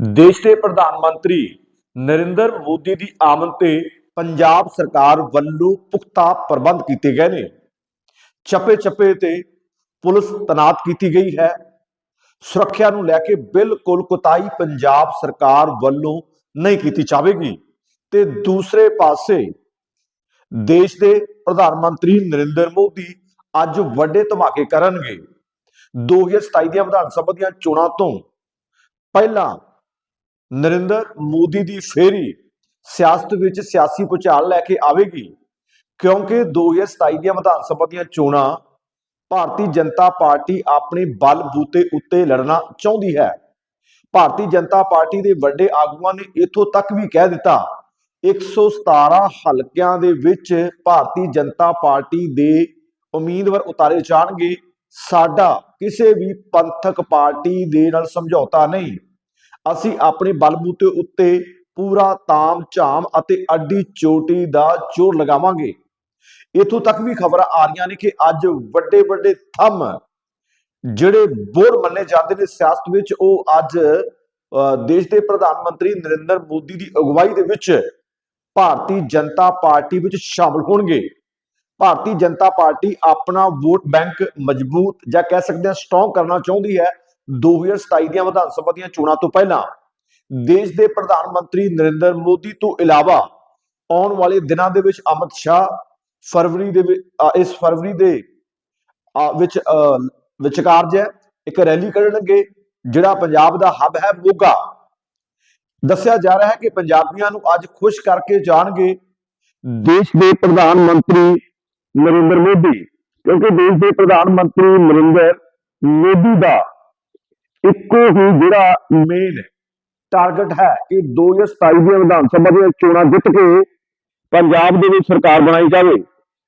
ਦੇਸ਼ ਦੇ ਪ੍ਰਧਾਨ ਮੰਤਰੀ ਨਰਿੰਦਰ ਮੋਦੀ ਦੀ ਆਮਦ ਤੇ ਪੰਜਾਬ ਸਰਕਾਰ ਵੱਲੋਂ ਪੁਖਤਾ ਪ੍ਰਬੰਧ ਕੀਤੇ ਗਏ ਨੇ। ਚੱਪੇ ਚੱਪੇ ਤੇ ਪੁਲਿਸ ਤਨਾਤ ਕੀਤੀ ਗਈ ਹੈ। ਸੁਰੱਖਿਆ ਨੂੰ ਲੈ ਕੇ ਬਿਲਕੁਲ ਕੁਤਾਈ ਪੰਜਾਬ ਸਰਕਾਰ ਵੱਲੋਂ ਨਹੀਂ ਕੀਤੀ ਜਾਵੇਗੀ। ਤੇ ਦੂਸਰੇ ਪਾਸੇ ਦੇਸ਼ ਦੇ ਪ੍ਰਧਾਨ ਮੰਤਰੀ ਨਰਿੰਦਰ ਮੋਦੀ ਅੱਜ ਵੱਡੇ ਧਮਾਕੇ ਕਰਨਗੇ। 2027 ਦੀਆਂ ਵਿਧਾਨ ਸਭਾ ਦੀਆਂ ਚੋਣਾਂ ਤੋਂ ਪਹਿਲਾਂ ਨਰਿੰਦਰ ਮੋਦੀ ਦੀ ਫੇਰੀ ਸਿਆਸਤ ਵਿੱਚ ਸਿਆਸੀ ਭੁਚਾਲ ਲੈ ਕੇ ਆਵੇਗੀ, ਕਿਉਂਕਿ 2027 ਦੀਆਂ ਵਿਧਾਨ ਸਭਾ ਦੀਆਂ ਚੋਣਾਂ ਭਾਰਤੀ ਜਨਤਾ ਪਾਰਟੀ ਆਪਣੇ ਬਲ ਬੂਤੇ ਉੱਤੇ ਲੜਨਾ ਚਾਹੁੰਦੀ ਹੈ। ਭਾਰਤੀ ਜਨਤਾ ਪਾਰਟੀ ਦੇ ਵੱਡੇ ਆਗੂਆਂ ਨੇ ਇਥੋਂ ਤੱਕ ਵੀ ਕਹਿ ਦਿੱਤਾ 117 ਹਲਕਿਆਂ ਦੇ ਵਿੱਚ ਭਾਰਤੀ ਜਨਤਾ ਪਾਰਟੀ ਦੇ ਉਮੀਦਵਾਰ ਉਤਾਰੇ ਜਾਣਗੇ। ਸਾਡਾ ਕਿਸੇ ਵੀ ਪੰਥਕ ਪਾਰਟੀ ਦੇ ਨਾਲ ਸਮਝੌਤਾ ਨਹੀਂ। ਅਸੀਂ ਆਪਣੇ ਬਲਬੂਤੇ ਉੱਤੇ ਪੂਰਾ ਤਾਮ ਝਾਮ ਅਤੇ ਅੱਡੀ ਚੋਟੀ ਦਾ ਜ਼ੋਰ ਲਗਾਵਾਂਗੇ। ਇਥੋਂ ਤੱਕ ਵੀ ਖਬਰਾਂ ਆ ਰਹੀਆਂ ਨੇ ਕਿ ਅੱਜ ਵੱਡੇ ਵੱਡੇ ਥੰਮ ਜਿਹੜੇ ਬੋਰ ਮੰਨੇ ਜਾਂਦੇ ਨੇ ਸਿਆਸਤ ਵਿੱਚ ਉਹ ਅੱਜ ਅ, ਦੇਸ਼ ਦੇ ਪ੍ਰਧਾਨ ਮੰਤਰੀ ਨਰਿੰਦਰ ਮੋਦੀ ਦੀ ਅਗਵਾਈ ਦੇ ਵਿੱਚ ਭਾਰਤੀ ਜਨਤਾ ਪਾਰਟੀ ਵਿੱਚ ਸ਼ਾਮਲ ਹੋਣਗੇ। ਭਾਰਤੀ ਜਨਤਾ ਪਾਰਟੀ ਆਪਣਾ ਵੋਟ ਬੈਂਕ ਮਜ਼ਬੂਤ ਜਾਂ ਕਹਿ ਸਕਦੇ ਹਾਂ ਸਟਰੋਂਗ ਕਰਨਾ ਚਾਹੁੰਦੀ ਹੈ। 2027 ਦੀਆਂ ਵਿਧਾਨ ਸਭਾ ਦੀਆਂ ਚੋਣਾਂ ਤੋਂ ਪਹਿਲਾਂ ਦੇਸ਼ ਦੇ ਪ੍ਰਧਾਨ ਮੰਤਰੀ ਨਰਿੰਦਰ ਮੋਦੀ ਤੋਂ ਇਲਾਵਾ ਆਉਣ ਵਾਲੇ ਦਿਨਾਂ ਦੇ ਵਿੱਚ ਅਮਿਤ ਸ਼ਾਹ ਫਰਵਰੀ ਦੇ ਇਸ ਫਰਵਰੀ ਦੇ ਵਿੱਚ ਵਿਚਕਾਰ ਜੇ ਇੱਕ ਰੈਲੀ ਕੱਢਣਗੇ, ਜਿਹੜਾ ਪੰਜਾਬ ਦਾ ਹੱਬ ਹੈ ਮੋਗਾ। ਦੱਸਿਆ ਜਾ ਰਿਹਾ ਹੈ ਕਿ ਪੰਜਾਬੀਆਂ ਨੂੰ ਅੱਜ ਖੁਸ਼ ਕਰਕੇ ਜਾਣਗੇ ਦੇਸ਼ ਦੇ ਪ੍ਰਧਾਨ ਮੰਤਰੀ ਨਰਿੰਦਰ ਮੋਦੀ, ਕਿਉਂਕਿ ਦੇਸ਼ ਦੇ ਪ੍ਰਧਾਨ ਮੰਤਰੀ ਨਰਿੰਦਰ ਮੋਦੀ ਦਾ ਇੱਕੋ ਹੀ ਜਿਹੜਾ ਮੇਨ ਟਾਰਗੇਟ ਹੈ ਕਿ 2027 ਦੀਆਂ ਵਿਧਾਨ ਸਭਾ ਦੀਆਂ ਚੋਣਾਂ ਜਿੱਤ ਕੇ ਪੰਜਾਬ ਦੇ ਵਿੱਚ ਸਰਕਾਰ ਬਣਾਈ ਜਾਵੇ।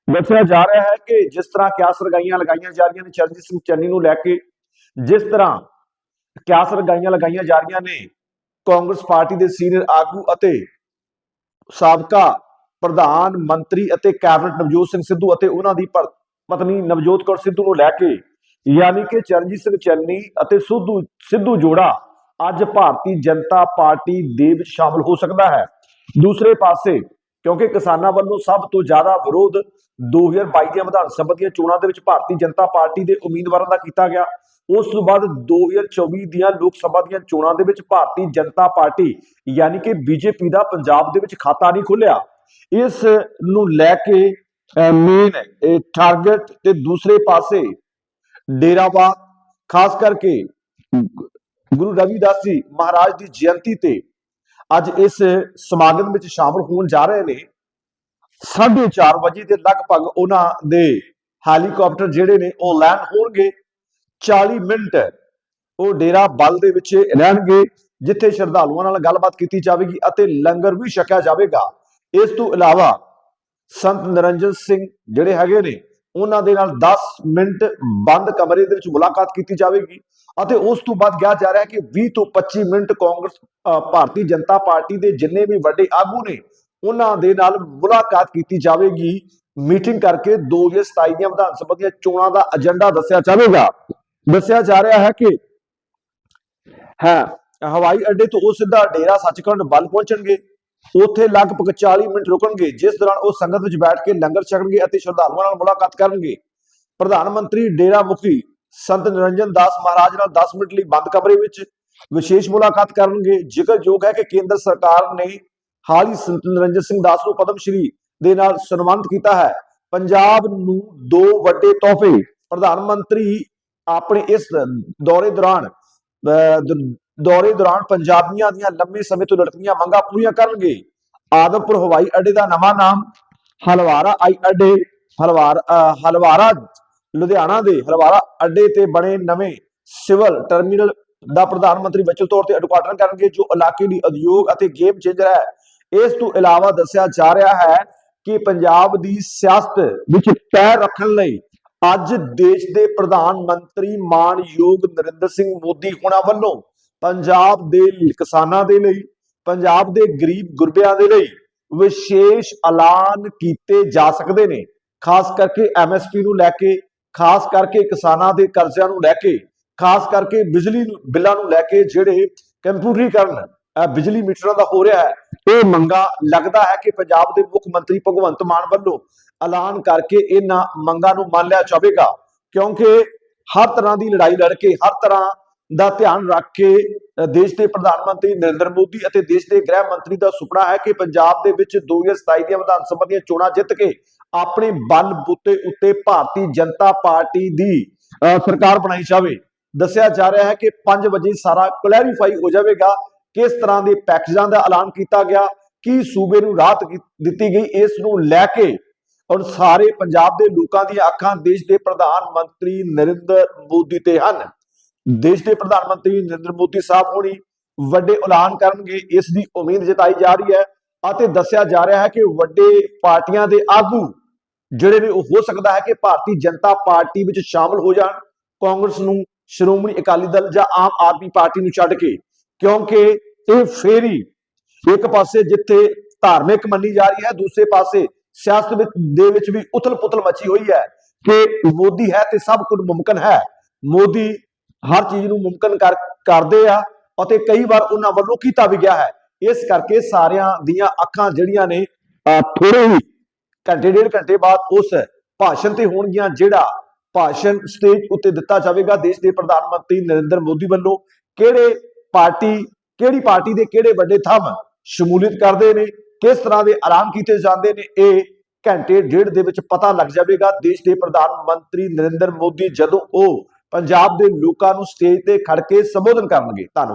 ਦੱਸਿਆ ਜਾ ਰਿਹਾ ਹੈ ਕਿ ਜਿਸ ਤਰ੍ਹਾਂ ਕਿਆਸ ਰਗਾਈਆਂ ਲਗਾਈਆਂ ਜਾ ਰਹੀਆਂ ਨੇ, ਚਰਨਜੀਤ ਸਿੰਘ ਚੰਨੀ ਨੂੰ ਲੈ ਕੇ, ਜਿਸ ਤਰ੍ਹਾਂ ਕਿਆਸ ਰਗਾਈਆਂ ਲਗਾਈਆਂ ਜਾ ਰਹੀਆਂ ਨੇ, ਕਾਂਗਰਸ ਪਾਰਟੀ ਦੇ ਸੀਨੀਅਰ ਆਗੂ ਅਤੇ ਸਾਬਕਾ ਪ੍ਰਧਾਨ ਮੰਤਰੀ ਅਤੇ ਕੈਬਨਿਟ ਨਵਜੋਤ ਸਿੰਘ ਸਿੱਧੂ ਅਤੇ ਉਹਨਾਂ ਦੀ ਪਤਨੀ ਨਵਜੋਤ ਕੌਰ ਸਿੱਧੂ ਨੂੰ ਲੈ ਕੇ ਯਾਨੀ ਕਿ ਚਰਨਜੀਤ ਸਿੰਘ ਚੰਨੀ ਅਤੇ ਸਿੱਧੂ ਸਿੱਧੂ ਜੋੜਾ ਅੱਜ ਭਾਰਤੀ ਜਨਤਾ ਪਾਰਟੀ ਦੇ ਵਿੱਚ ਸ਼ਾਮਲ ਹੋ ਸਕਦਾ ਹੈ। ਦੂਸਰੇ ਪਾਸੇ, ਕਿਉਂਕਿ ਕਿਸਾਨਾਂ ਵੱਲੋਂ ਸਭ ਤੋਂ ਜ਼ਿਆਦਾ ਵਿਰੋਧ 2022 ਦੀਆਂ ਵਿਧਾਨ ਸਭਾ ਦੀਆਂ ਚੋਣਾਂ ਦੇ ਵਿੱਚ ਭਾਰਤੀ ਜਨਤਾ ਪਾਰਟੀ ਦੇ ਉਮੀਦਵਾਰਾਂ ਦਾ ਕੀਤਾ ਗਿਆ। ਉਸ ਤੋਂ ਬਾਅਦ 2024 ਦੀਆਂ ਲੋਕ ਸਭਾ ਦੀਆਂ ਚੋਣਾਂ ਦੇ ਵਿੱਚ ਭਾਰਤੀ ਜਨਤਾ ਪਾਰਟੀ, ਯਾਨੀ ਕਿ ਬੀਜੇਪੀ ਦਾ ਪੰਜਾਬ ਦੇ ਵਿੱਚ ਖਾਤਾ ਨਹੀਂ ਖੁੱਲਿਆ। ਇਸ ਨੂੰ ਲੈ ਕੇ ਮੇਨ ਟਾਰਗੇਟ ਤੇ ਦੂਸਰੇ ਪਾਸੇ ਡੇਰਾਵਾ ਖਾਸ ਕਰਕੇ ਗੁਰੂ ਰਵਿਦਾਸ ਜੀ ਮਹਾਰਾਜ ਦੀ ਜਯੰਤੀ ਤੇ ਅੱਜ ਇਸ ਸਮਾਗਮ ਵਿੱਚ ਸ਼ਾਮਲ ਹੋਣ ਜਾ ਰਹੇ ਨੇ। 4:30 ਵਜੇ ਦੇ ਲਗਭਗ ਉਹਨਾਂ ਦੇ ਹੈਲੀਕਾਪਟਰ ਜਿਹੜੇ ਨੇ ਉਹ ਲੈਂਡ ਹੋਣਗੇ। 40 ਮਿੰਟ ਉਹ ਡੇਰਾ ਬਲ ਦੇ ਵਿੱਚ ਰਹਿਣਗੇ, ਜਿੱਥੇ ਸ਼ਰਧਾਲੂਆਂ ਨਾਲ ਗੱਲਬਾਤ ਕੀਤੀ ਜਾਵੇਗੀ ਅਤੇ ਲੰਗਰ ਵੀ ਛਕਿਆ ਜਾਵੇਗਾ। ਇਸ ਤੋਂ ਇਲਾਵਾ ਸੰਤ ਨਿਰੰਜਨ ਸਿੰਘ ਜਿਹੜੇ ਹੈਗੇ ਨੇ ਉਹਨਾਂ ਦੇ ਨਾਲ 10 ਮਿੰਟ ਬੰਦ ਕਮਰੇ ਦੇ ਵਿੱਚ ਮੁਲਾਕਾਤ ਕੀਤੀ ਜਾਵੇਗੀ ਅਤੇ ਉਸ ਤੋਂ ਬਾਅਦ ਕਿਹਾ ਜਾ ਰਿਹਾ ਹੈ ਕਿ 20 ਤੋਂ 25 minute Congress Bharatiya Janata Party ਦੇ ਜਿੰਨੇ ਵੀ ਵੱਡੇ ਆਗੂ ਨੇ, ਉਹਨਾਂ ਦੇ ਨਾਲ ਮੁਲਾਕਾਤ ਕੀਤੀ ਜਾਵੇਗੀ। ਮੀਟਿੰਗ ਕਰਕੇ 2027 ਦੀਆਂ ਵਿਧਾਨ ਸਭਾ ਦੀਆਂ ਚੋਣਾਂ ਦਾ ਏਜੰਡਾ ਦੱਸਿਆ ਜਾਵੇਗਾ। ਦੱਸਿਆ ਜਾ ਰਿਹਾ ਹੈ ਕਿ, ਹੈ, ਹਵਾਈ ਅੱਡੇ ਤੋਂ ਉਹ ਸਿੱਧਾ ਡੇਰਾ ਸੱਚਖੰਡ ਵੱਲ ਪਹੁੰਚਣਗੇ। ਉੱਥੇ ਲਗਭਗ 40 ਮਿੰਟ ਰੁਕਣਗੇ ਜਿਸ ਦੌਰਾਨ ਉਹ ਸੰਗਤ ਵਿੱਚ ਬੈਠ ਕੇ ਲੰਗਰ ਛਕਣਗੇ ਅਤੇ ਸ਼ਰਧਾਲੂਆਂ ਨਾਲ ਮੁਲਾਕਾਤ ਕਰਨਗੇ। ਪ੍ਰਧਾਨ ਮੰਤਰੀ ਡੇਰਾ ਮੁਖੀ ਸੰਤ ਨਿਰੰਜਨ ਦਾਸ ਮਹਾਰਾਜ ਨਾਲ 10 ਮਿੰਟ ਲਈ ਬੰਦ ਕਮਰੇ ਵਿੱਚ ਵਿਸ਼ੇਸ਼ ਮੁਲਾਕਾਤ ਕਰਨਗੇ। ਜ਼ਿਕਰਯੋਗ ਹੈ ਕਿ ਕੇਂਦਰ ਸਰਕਾਰ ਨੇ ਹਾਲ ਹੀ ਸੰਤ ਨਿਰੰਜਨ ਸਿੰਘ ਦਾਸ ਨੂੰ ਪਦਮ ਸ਼੍ਰੀ ਦੇ ਨਾਲ ਸਨਮਾਨਿਤ ਕੀਤਾ ਹੈ। ਪੰਜਾਬ ਨੂੰ ਦੋ ਵੱਡੇ ਤੋਹਫੇ ਪ੍ਰਧਾਨ ਮੰਤਰੀ ਆਪਣੇ ਇਸ ਦੌਰੇ ਦੌਰਾਨ ਅਹ, ਦੌਰੇ ਦੌਰਾਨ ਪੰਜਾਬੀਆਂ ਦੀਆਂ ਲੰਮੇ ਸਮੇਂ ਤੋਂ ਲਟਕੀਆਂ ਮੰਗਾਂ ਪੂਰੀਆਂ ਕਰਨਗੇ। ਆਦਮਪੁਰ ਹਵਾਈ ਅੱਡੇ ਦਾ ਨਵਾਂ ਨਾਮ ਹਲਵਾਰਾ ਆਈ ਅੱਡੇ, ਹਲਵਾਰ ਹਲਵਾਰਾ ਲੁਧਿਆਣਾ ਦੇ ਹਲਵਾਰਾ ਅੱਡੇ ਤੇ ਬਣੇ ਨਵੇਂ ਸਿਵਲ ਟਰਮੀਨਲ ਦਾ ਪ੍ਰਧਾਨ ਮੰਤਰੀ ਵਚਲ ਤੌਰ ਤੇ ਉਦਘਾਟਨ ਕਰਨਗੇ, ਜੋ ਇਲਾਕੇ ਦੀ ਉਦਯੋਗ ਅਤੇ ਗੇਮ ਚੇਂਜਰ ਹੈ। ਇਸ ਤੋਂ ਇਲਾਵਾ ਦੱਸਿਆ ਜਾ ਰਿਹਾ ਹੈ ਕਿ ਪੰਜਾਬ ਦੀ ਸਿਆਸਤ ਵਿੱਚ ਪੈਰ ਰੱਖਣ ਲਈ ਅੱਜ ਦੇਸ਼ ਦੇ ਪ੍ਰਧਾਨ ਮੰਤਰੀ ਮਾਨਯੋਗ ਨਰਿੰਦਰ ਸਿੰਘ ਮੋਦੀ ਹੋਣਾ ਵੱਲੋਂ ਪੰਜਾਬ ਦੇ ਕਿਸਾਨਾਂ ਦੇ ਲਈ, ਪੰਜਾਬ ਦੇ ਗਰੀਬ ਗੁਰਬਿਆਂ ਦੇ ਲਈ ਵਿਸ਼ੇਸ਼ ਐਲਾਨ ਕੀਤੇ ਜਾ ਸਕਦੇ ਨੇ। ਖਾਸ ਕਰਕੇ ਐਮਐਸਪੀ ਨੂੰ ਲੈ ਕੇ, ਖਾਸ ਕਰਕੇ ਕਿਸਾਨਾਂ ਦੇ ਕਰਜ਼ਿਆਂ ਨੂੰ ਲੈ ਕੇ, ਖਾਸ ਕਰਕੇ ਬਿਜਲੀ ਬਿੱਲਾਂ ਨੂੰ ਲੈ ਕੇ ਜਿਹੜੇ ਕੰਪਿਊਟਰੀਕਰਨ ਬਿਜਲੀ ਮੀਟਰਾਂ ਦਾ ਹੋ ਰਿਹਾ ਹੈ। ਇਹ ਮੰਗਾ ਲੱਗਦਾ ਹੈ ਕਿ ਪੰਜਾਬ ਦੇ ਮੁੱਖ ਮੰਤਰੀ ਭਗਵੰਤ ਮਾਨ ਵੱਲੋਂ ਐਲਾਨ ਕਰਕੇ ਇਹਨਾਂ ਮੰਗਾਂ ਨੂੰ ਮੰਨ ਲਿਆ ਜਾਵੇਗਾ। ਕਿਉਂਕਿ ਹਰ ਤਰ੍ਹਾਂ ਦੀ ਲੜਾਈ ਲੜ ਕੇ, ਹਰ ਤਰ੍ਹਾਂ ਦਾ ਧਿਆਨ ਰੱਖ ਕੇ ਦੇਸ਼ ਦੇ ਪ੍ਰਧਾਨ ਮੰਤਰੀ ਨਰਿੰਦਰ ਮੋਦੀ ਅਤੇ ਦੇਸ਼ ਦੇ ਗ੍ਰਹਿ ਮੰਤਰੀ ਦਾ ਸੁਪਨਾ ਹੈ ਕਿ ਪੰਜਾਬ ਦੇ ਵਿੱਚ 2027 ਦੀਆਂ ਵਿਧਾਨ ਸਭਾ ਦੀਆਂ ਚੋਣਾਂ ਜਿੱਤ ਕੇ ਆਪਣੇ ਬਲ ਬੂਤੇ ਉੱਤੇ ਭਾਰਤੀ ਜਨਤਾ ਪਾਰਟੀ ਦੀ ਸਰਕਾਰ ਬਣਾਈ ਜਾਵੇ। ਦੱਸਿਆ ਜਾ ਰਿਹਾ ਹੈ ਕਿ 5 ਵਜੇ ਸਾਰਾ ਕਲੈਰੀਫਾਈ ਹੋ ਜਾਵੇਗਾ ਕਿਸ ਤਰ੍ਹਾਂ ਦੇ ਪੈਕੇਜਾਂ ਦਾ ਐਲਾਨ ਕੀਤਾ ਗਿਆ, ਕੀ ਸੂਬੇ ਨੂੰ ਰਾਹਤ ਦਿੱਤੀ ਗਈ, ਇਸ ਨੂੰ ਲੈ ਕੇ ਔਰ ਸਾਰੇ ਪੰਜਾਬ ਦੇ ਲੋਕਾਂ ਦੀਆਂ ਅੱਖਾਂ ਦੇਸ਼ ਦੇ ਪ੍ਰਧਾਨ ਮੰਤਰੀ ਨਰਿੰਦਰ ਮੋਦੀ ਤੇ ਹਨ। ਦੇਸ਼ ਦੇ ਪ੍ਰਧਾਨ ਮੰਤਰੀ ਨਰਿੰਦਰ ਮੋਦੀ ਸਾਹਿਬ ਹੋਣੀ ਵੱਡੇ ਐਲਾਨ ਕਰਨਗੇ, ਇਸ ਦੀ ਉਮੀਦ ਜਤਾਈ ਜਾ ਰਹੀ ਹੈ ਅਤੇ ਦੱਸਿਆ ਜਾ ਰਿਹਾ ਹੈ ਕਿ ਵੱਡੇ ਪਾਰਟੀਆਂ ਦੇ ਆਗੂ ਜਿਹੜੇ ਨੇ ਉਹ ਹੋ ਸਕਦਾ ਹੈ ਕਿ ਭਾਰਤੀ ਜਨਤਾ ਪਾਰਟੀ ਵਿੱਚ ਸ਼ਾਮਲ ਹੋ ਜਾਣ, ਕਾਂਗਰਸ ਨੂੰ ਸ਼੍ਰੋਮਣੀ ਅਕਾਲੀ ਦਲ ਜਾਂ ਆਮ ਆਦਮੀ ਪਾਰਟੀ ਨੂੰ ਛੱਡ ਕੇ, ਕਿਉਂਕਿ ਇਹ ਫੇਰੀ ਇੱਕ ਪਾਸੇ ਜਿੱਥੇ ਧਾਰਮਿਕ ਮੰਨੀ ਜਾ ਰਹੀ ਹੈ, ਦੂਸਰੇ ਪਾਸੇ ਸਿਆਸਤ ਵਿੱਚ ਦੇ ਵਿੱਚ ਵੀ ਉਥਲ-ਪੁਥਲ ਮਚੀ ਹੋਈ ਹੈ ਕਿ ਮੋਦੀ ਹੈ ਤੇ ਸਭ ਕੁਝ ਮੁਮਕਨ ਹੈ। ਮੋਦੀ ਹਰ ਚੀਜ਼ ਨੂੰ ਮੁਮਕਨ ਕਰ, ਕਰਦੇ ਆ ਅਤੇ ਕਈ ਵਾਰ ਉਹਨਾਂ ਵੱਲੋਂ ਕੀਤਾ ਵੀ ਗਿਆ ਹੈ। ਇਸ ਕਰਕੇ ਸਾਰਿਆਂ ਦੀਆਂ ਅੱਖਾਂ ਜਿਹੜੀਆਂ ਨੇ ਥੋੜੇ ਹੀ ਘੰਟੇ, ਡੇਢ ਘੰਟੇ ਬਾਅਦ ਉਸ ਭਾਸ਼ਣ ਤੇ ਹੋਣਗੀਆਂ, ਜਿਹੜਾ ਭਾਸ਼ਣ ਸਟੇਜ ਉੱਤੇ ਦਿੱਤਾ ਜਾਵੇਗਾ ਦੇਸ਼ ਦੇ ਪ੍ਰਧਾਨ ਮੰਤਰੀ ਨਰਿੰਦਰ ਮੋਦੀ ਵੱਲੋਂ। ਕਿਹੜੇ ਪਾਰਟੀ, ਕਿਹੜੀ ਪਾਰਟੀ ਦੇ ਕਿਹੜੇ ਵੱਡੇ ਥੰਮ ਸ਼ਮੂਲੀਅਤ ਕਰਦੇ ਨੇ, ਕਿਸ ਤਰ੍ਹਾਂ ਦੇ ਐਲਾਨ ਕੀਤੇ ਜਾਂਦੇ ਨੇ, ਇਹ ਘੰਟੇ, ਡੇਢ ਦੇ ਵਿੱਚ ਪਤਾ ਲੱਗ ਜਾਵੇਗਾ। ਦੇਸ਼ ਦੇ ਪ੍ਰਧਾਨ ਮੰਤਰੀ ਨਰਿੰਦਰ ਮੋਦੀ ਜਦੋਂ ਉਹ ਪੰਜਾਬ ਦੇ ਲੋਕਾਂ ਨੂੰ ਸਟੇਜ ਤੇ ਖੜ ਕੇ ਸੰਬੋਧਨ ਕਰਨਗੇ। ਧੰਨਵਾਦ।